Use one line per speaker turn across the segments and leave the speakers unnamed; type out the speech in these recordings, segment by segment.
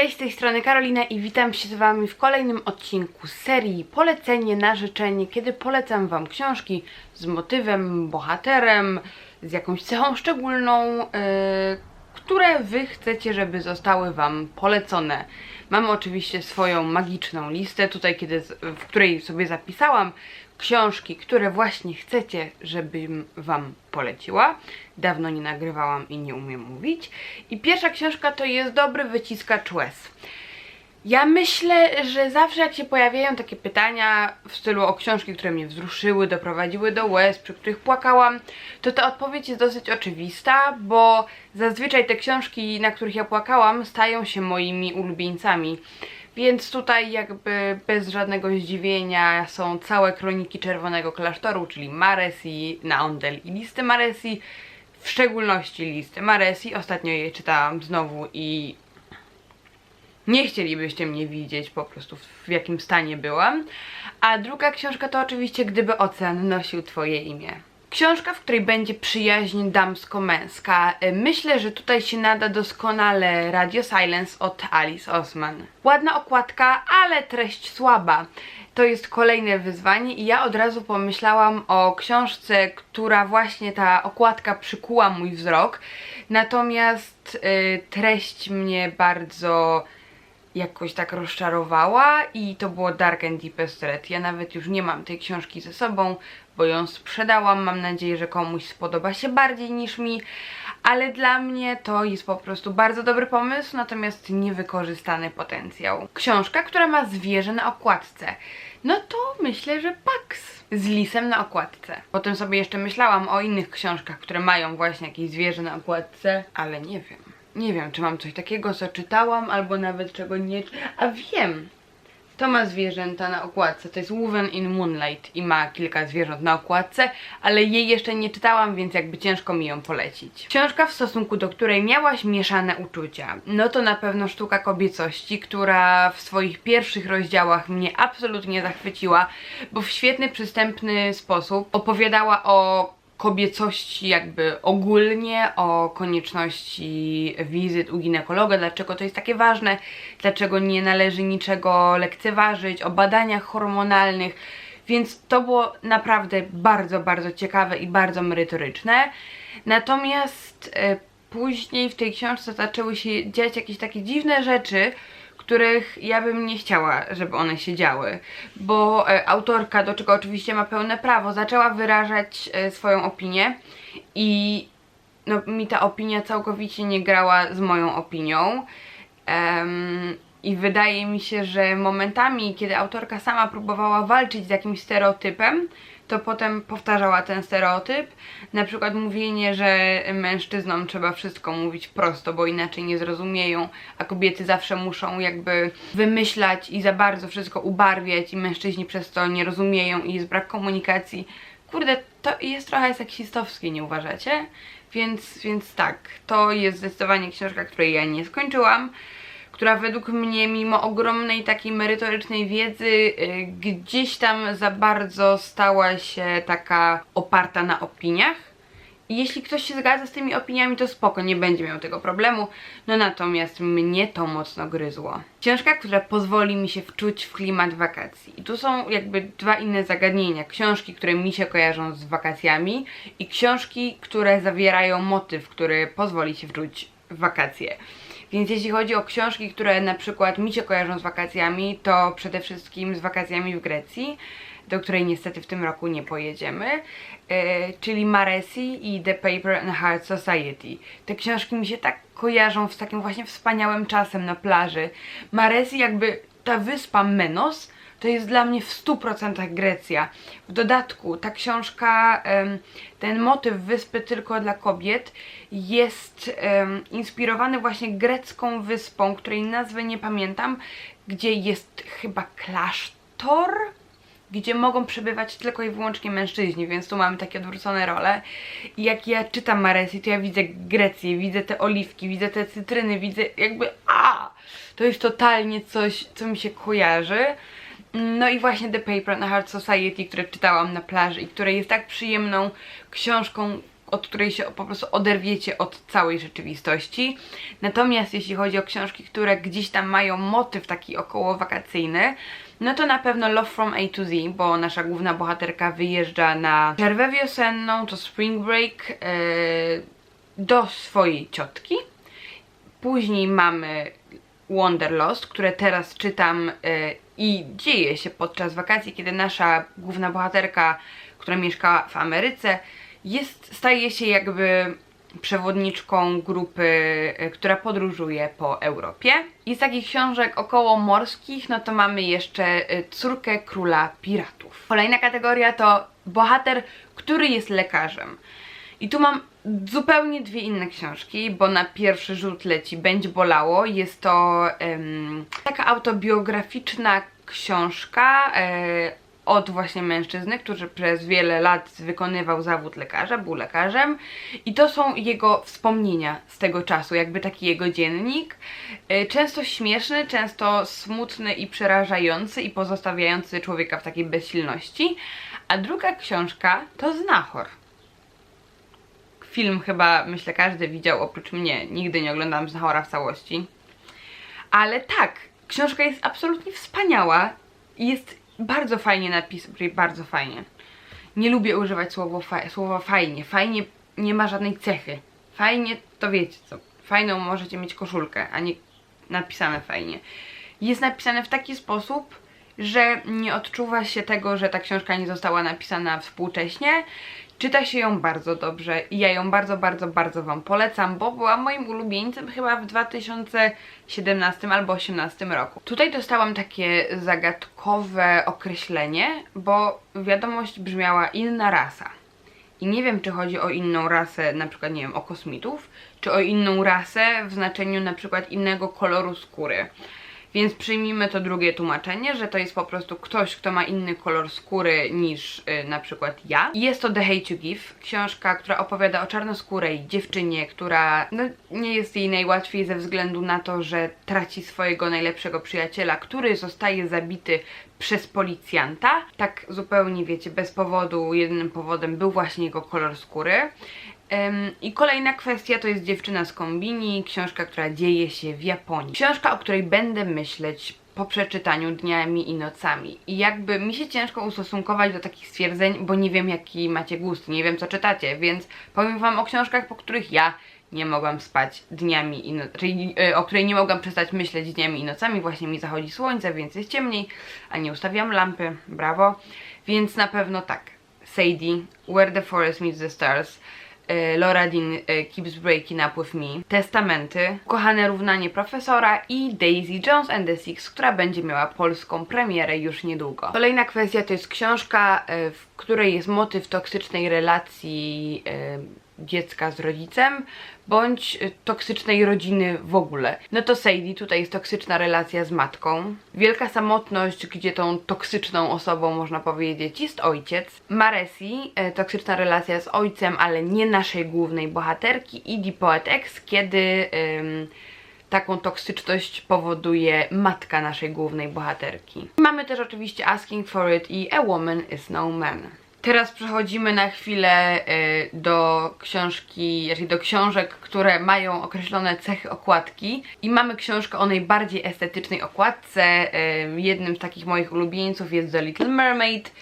Cześć, z tej strony Karolina i witam się z Wami w kolejnym odcinku serii Polecenie na życzenie, kiedy polecam Wam książki z motywem, bohaterem, z jakąś cechą szczególną, yy, które Wy chcecie, żeby zostały Wam polecone. Mam oczywiście swoją magiczną listę, tutaj kiedy, w której sobie zapisałam książki, które właśnie chcecie, żebym Wam poleciła. Dawno nie nagrywałam i nie umiem mówić. I pierwsza książka to jest Dobry Wyciskacz Łez. Ja myślę, że zawsze jak się pojawiają takie pytania w stylu o książki, które mnie wzruszyły, doprowadziły do łez, przy których płakałam, to ta odpowiedź jest dosyć oczywista, bo zazwyczaj te książki, na których ja płakałam, stają się moimi ulubieńcami. Więc tutaj jakby bez żadnego zdziwienia są całe kroniki Czerwonego Klasztoru, czyli Maresi, Naondel i listy Maresi, w szczególności listy Maresi. Ostatnio je czytałam znowu i nie chcielibyście mnie widzieć po prostu w jakim stanie byłam. A druga książka to oczywiście Gdyby ocean nosił twoje imię. Książka, w której będzie przyjaźń damsko-męska. Y, Myślę, że tutaj się nada doskonale Radio Silence od Alice Osman. Ładna okładka, ale treść słaba. To jest kolejne wyzwanie i ja od razu pomyślałam o książce, która właśnie ta okładka przykuła mój wzrok. Natomiast y, treść mnie bardzo jakoś tak rozczarowała i to było Dark and Deepest Red. Ja nawet już nie mam tej książki ze sobą, bo ją sprzedałam. Mam nadzieję, że komuś spodoba się bardziej niż mi, ale dla mnie to jest po prostu bardzo dobry pomysł, natomiast niewykorzystany potencjał. Książka, która ma zwierzę na okładce. No to myślę, że Pax z lisem na okładce. Potem sobie jeszcze myślałam o innych książkach, które mają właśnie jakieś zwierzę na okładce, ale nie wiem. Nie wiem, czy mam coś takiego, co czytałam, albo nawet czego nie... A wiem! To ma zwierzęta na okładce. To jest Woven in Moonlight i ma kilka zwierząt na okładce, ale jej jeszcze nie czytałam, więc jakby ciężko mi ją polecić. Książka w stosunku do której miałaś mieszane uczucia. No to na pewno sztuka kobiecości, która w swoich pierwszych rozdziałach mnie absolutnie zachwyciła, bo w świetny, przystępny sposób opowiadała o kobiecości jakby ogólnie, o konieczności wizyt u ginekologa, dlaczego to jest takie ważne, dlaczego nie należy niczego lekceważyć, o badaniach hormonalnych, więc to było naprawdę bardzo, bardzo ciekawe i bardzo merytoryczne. Natomiast e, później w tej książce zaczęły się dziać jakieś takie dziwne rzeczy, których ja bym nie chciała, żeby one się działy, bo e, autorka, do czego oczywiście ma pełne prawo, zaczęła wyrażać e, swoją opinię i no, mi ta opinia całkowicie nie grała z moją opinią. I wydaje mi się, że momentami, kiedy autorka sama próbowała walczyć z jakimś stereotypem, to potem powtarzała ten stereotyp. Na przykład mówienie, że mężczyznom trzeba wszystko mówić prosto, bo inaczej nie zrozumieją, a kobiety zawsze muszą jakby wymyślać i za bardzo wszystko ubarwiać i mężczyźni przez to nie rozumieją i jest brak komunikacji. Kurde, to jest trochę seksistowskie, nie uważacie? Więc, więc tak, to jest zdecydowanie książka, której ja nie skończyłam która według mnie, mimo ogromnej takiej merytorycznej wiedzy, y, gdzieś tam za bardzo stała się taka oparta na opiniach. I jeśli ktoś się zgadza z tymi opiniami, to spoko, nie będzie miał tego problemu. No natomiast mnie to mocno gryzło. Książka, która pozwoli mi się wczuć w klimat wakacji. I tu są jakby dwa inne zagadnienia. Książki, które mi się kojarzą z wakacjami i książki, które zawierają motyw, który pozwoli się wczuć w wakacje. Więc jeśli chodzi o książki, które na przykład mi się kojarzą z wakacjami, to przede wszystkim z wakacjami w Grecji, do której niestety w tym roku nie pojedziemy, yy, czyli Maresi i The Paper and Heart Society. Te książki mi się tak kojarzą z takim właśnie wspaniałym czasem na plaży. Maresi jakby ta wyspa Menos to jest dla mnie w 100% Grecja. W dodatku ta książka, ten motyw wyspy tylko dla kobiet jest inspirowany właśnie grecką wyspą, której nazwy nie pamiętam, gdzie jest chyba klasztor, gdzie mogą przebywać tylko i wyłącznie mężczyźni, więc tu mamy takie odwrócone role. I jak ja czytam Maresi, to ja widzę Grecję, widzę te oliwki, widzę te cytryny, widzę jakby a To jest totalnie coś, co mi się kojarzy. No i właśnie The Paper and Heart Society, które czytałam na plaży i które jest tak przyjemną książką, od której się po prostu oderwiecie od całej rzeczywistości. Natomiast jeśli chodzi o książki, które gdzieś tam mają motyw taki około wakacyjny, no to na pewno Love from A to Z, bo nasza główna bohaterka wyjeżdża na przerwę wiosenną, to spring break, yy, do swojej ciotki. Później mamy Wanderlost, które teraz czytam y, i dzieje się podczas wakacji, kiedy nasza główna bohaterka, która mieszka w Ameryce, jest, staje się jakby przewodniczką grupy, y, która podróżuje po Europie. I z takich książek około morskich, no to mamy jeszcze y, Córkę Króla Piratów. Kolejna kategoria to bohater, który jest lekarzem. I tu mam zupełnie dwie inne książki, bo na pierwszy rzut leci Będzie bolało. Jest to em, taka autobiograficzna książka e, od właśnie mężczyzny, który przez wiele lat wykonywał zawód lekarza, był lekarzem i to są jego wspomnienia z tego czasu, jakby taki jego dziennik. E, często śmieszny, często smutny i przerażający i pozostawiający człowieka w takiej bezsilności. A druga książka to Znachor film chyba, myślę, każdy widział oprócz mnie. Nigdy nie oglądałam Znachora w całości. Ale tak, książka jest absolutnie wspaniała i jest bardzo fajnie napisana, bardzo fajnie. Nie lubię używać słowa, fa słowa fajnie. Fajnie nie ma żadnej cechy. Fajnie to wiecie co. Fajną możecie mieć koszulkę, a nie napisane fajnie. Jest napisane w taki sposób, że nie odczuwa się tego, że ta książka nie została napisana współcześnie. Czyta się ją bardzo dobrze i ja ją bardzo, bardzo, bardzo Wam polecam, bo była moim ulubieńcem chyba w 2017 albo 2018 roku. Tutaj dostałam takie zagadkowe określenie, bo wiadomość brzmiała inna rasa. I nie wiem, czy chodzi o inną rasę, na przykład, nie wiem, o kosmitów, czy o inną rasę w znaczeniu na przykład innego koloru skóry. Więc przyjmijmy to drugie tłumaczenie, że to jest po prostu ktoś, kto ma inny kolor skóry niż y, na przykład ja. I jest to The Hate You Give, książka, która opowiada o czarnoskórej dziewczynie, która no, nie jest jej najłatwiej ze względu na to, że traci swojego najlepszego przyjaciela, który zostaje zabity przez policjanta. Tak zupełnie, wiecie, bez powodu, jedynym powodem był właśnie jego kolor skóry. I kolejna kwestia to jest Dziewczyna z kombini, książka, która dzieje się w Japonii. Książka, o której będę myśleć po przeczytaniu dniami i nocami. I jakby mi się ciężko ustosunkować do takich stwierdzeń, bo nie wiem jaki macie gust, nie wiem co czytacie, więc powiem wam o książkach, po których ja nie mogłam spać dniami i nocami, czyli yy, o której nie mogłam przestać myśleć dniami i nocami, właśnie mi zachodzi słońce, więc jest ciemniej, a nie ustawiam lampy, brawo. Więc na pewno tak, Sadie, Where the Forest Meets the Stars, E, Laura Dean e, Keeps Breaking Up With Me, Testamenty, Kochane Równanie Profesora i Daisy Jones and the Six, która będzie miała polską premierę już niedługo. Kolejna kwestia to jest książka, e, w której jest motyw toksycznej relacji dziecka z rodzicem, bądź y, toksycznej rodziny w ogóle. No to Sadie, tutaj jest toksyczna relacja z matką. Wielka samotność, gdzie tą toksyczną osobą, można powiedzieć, jest ojciec. Maresi, e, toksyczna relacja z ojcem, ale nie naszej głównej bohaterki. I The Poet X, kiedy... Ym, taką toksyczność powoduje matka naszej głównej bohaterki. Mamy też oczywiście Asking for It i A Woman is No Man. Teraz przechodzimy na chwilę y, do książki, czyli do książek, które mają określone cechy okładki i mamy książkę o najbardziej estetycznej okładce. Y, jednym z takich moich ulubieńców jest The Little Mermaid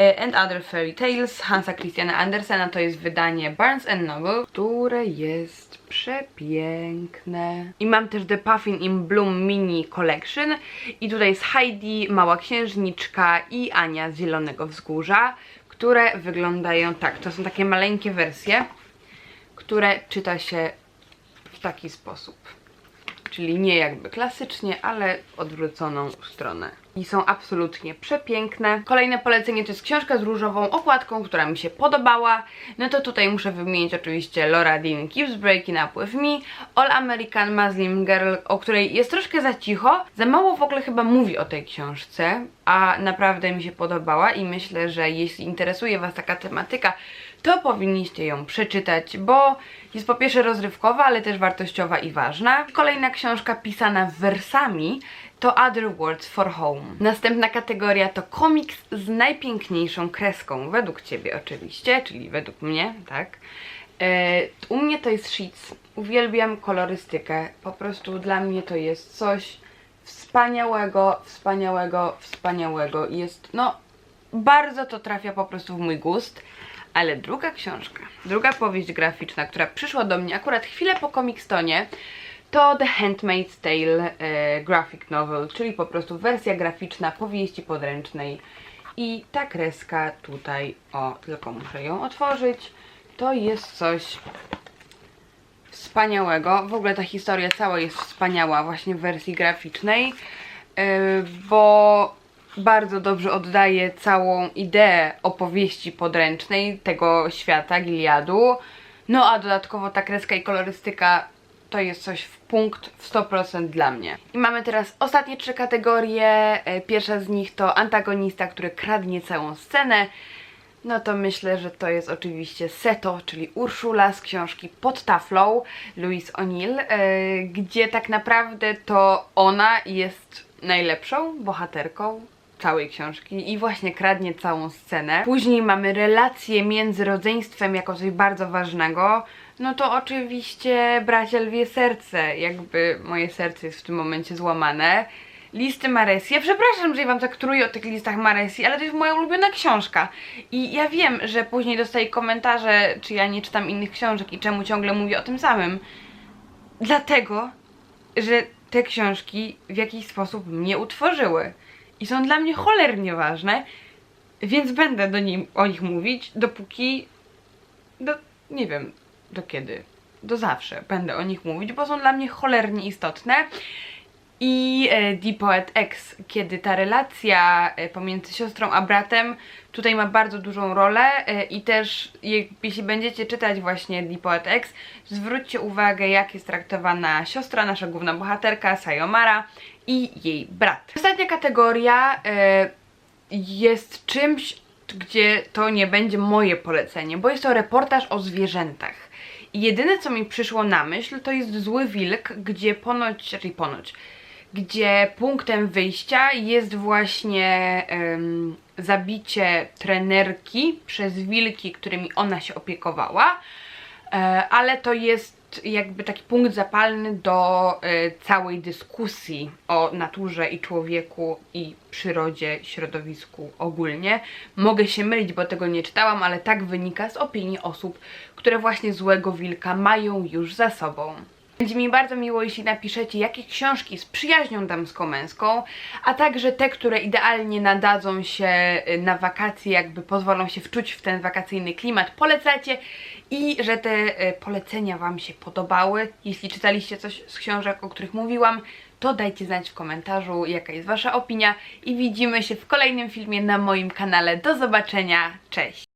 y, and Other Fairy Tales Hansa Christiana Andersena. To jest wydanie Barnes Noble, które jest przepiękne. I mam też The Puffin in Bloom Mini Collection i tutaj jest Heidi, Mała Księżniczka i Ania z Zielonego Wzgórza które wyglądają tak. To są takie maleńkie wersje, które czyta się w taki sposób. Czyli nie jakby klasycznie, ale odwróconą stronę. I są absolutnie przepiękne. Kolejne polecenie to jest książka z różową okładką, która mi się podobała. No to tutaj muszę wymienić oczywiście Laura Dean Keeps Breaking Up With Me, All American Muslim Girl, o której jest troszkę za cicho. Za mało w ogóle chyba mówi o tej książce, a naprawdę mi się podobała i myślę, że jeśli interesuje Was taka tematyka, to powinniście ją przeczytać, bo jest po pierwsze rozrywkowa, ale też wartościowa i ważna. Kolejna książka pisana wersami to Other Words for Home. Następna kategoria to komiks z najpiękniejszą kreską, według Ciebie oczywiście, czyli według mnie, tak? E, u mnie to jest Sheets. Uwielbiam kolorystykę. Po prostu dla mnie to jest coś wspaniałego, wspaniałego, wspaniałego. Jest, no, bardzo to trafia po prostu w mój gust. Ale druga książka, druga powieść graficzna, która przyszła do mnie akurat chwilę po Comicstonie, to The Handmaid's Tale e, graphic novel, czyli po prostu wersja graficzna powieści podręcznej. I ta kreska tutaj, o, tylko muszę ją otworzyć, to jest coś wspaniałego. W ogóle ta historia cała jest wspaniała właśnie w wersji graficznej, yy, bo bardzo dobrze oddaje całą ideę opowieści podręcznej tego świata Giliadu. No a dodatkowo ta kreska i kolorystyka to jest coś w punkt w 100% dla mnie. I mamy teraz ostatnie trzy kategorie. E, Pierwsza z nich to antagonista, który kradnie całą scenę. No to myślę, że to jest oczywiście Seto, czyli Urszula z książki Pod taflą Louise O'Neill, e, gdzie tak naprawdę to ona jest najlepszą bohaterką całej książki i właśnie kradnie całą scenę. Później mamy relacje między rodzeństwem jako coś bardzo ważnego. No to oczywiście bracia lwie serce, jakby moje serce jest w tym momencie złamane. Listy Maresji. Ja przepraszam, że ja wam tak truję o tych listach Maresji, ale to jest moja ulubiona książka. I ja wiem, że później dostaję komentarze, czy ja nie czytam innych książek i czemu ciągle mówię o tym samym. Dlatego, że te książki w jakiś sposób mnie utworzyły. I są dla mnie cholernie ważne, więc będę do nim, o nich mówić, dopóki. Do, nie wiem, do kiedy. Do zawsze będę o nich mówić, bo są dla mnie cholernie istotne. I e, The Poet X, kiedy ta relacja e, pomiędzy siostrą a bratem tutaj ma bardzo dużą rolę e, i też je, jeśli będziecie czytać właśnie The Poet X, zwróćcie uwagę jak jest traktowana siostra, nasza główna bohaterka Sayomara i jej brat. Ostatnia kategoria jest czymś, gdzie to nie będzie moje polecenie, bo jest to reportaż o zwierzętach. Jedyne co mi przyszło na myśl to jest Zły Wilk, gdzie ponoć, raczej ponoć, gdzie punktem wyjścia jest właśnie em, zabicie trenerki przez wilki, którymi ona się opiekowała, e, ale to jest jakby taki punkt zapalny do e, całej dyskusji o naturze i człowieku i przyrodzie, środowisku ogólnie. Mogę się mylić, bo tego nie czytałam, ale tak wynika z opinii osób, które właśnie złego wilka mają już za sobą. Będzie mi bardzo miło, jeśli napiszecie, jakie książki z przyjaźnią damsko-męską, a także te, które idealnie nadadzą się y, na wakacje, jakby pozwolą się wczuć w ten wakacyjny klimat, polecacie i że te y, polecenia Wam się podobały. Jeśli czytaliście coś z książek, o których mówiłam, to dajcie znać w komentarzu, jaka jest Wasza opinia i widzimy się w kolejnym filmie na moim kanale. Do zobaczenia, cześć!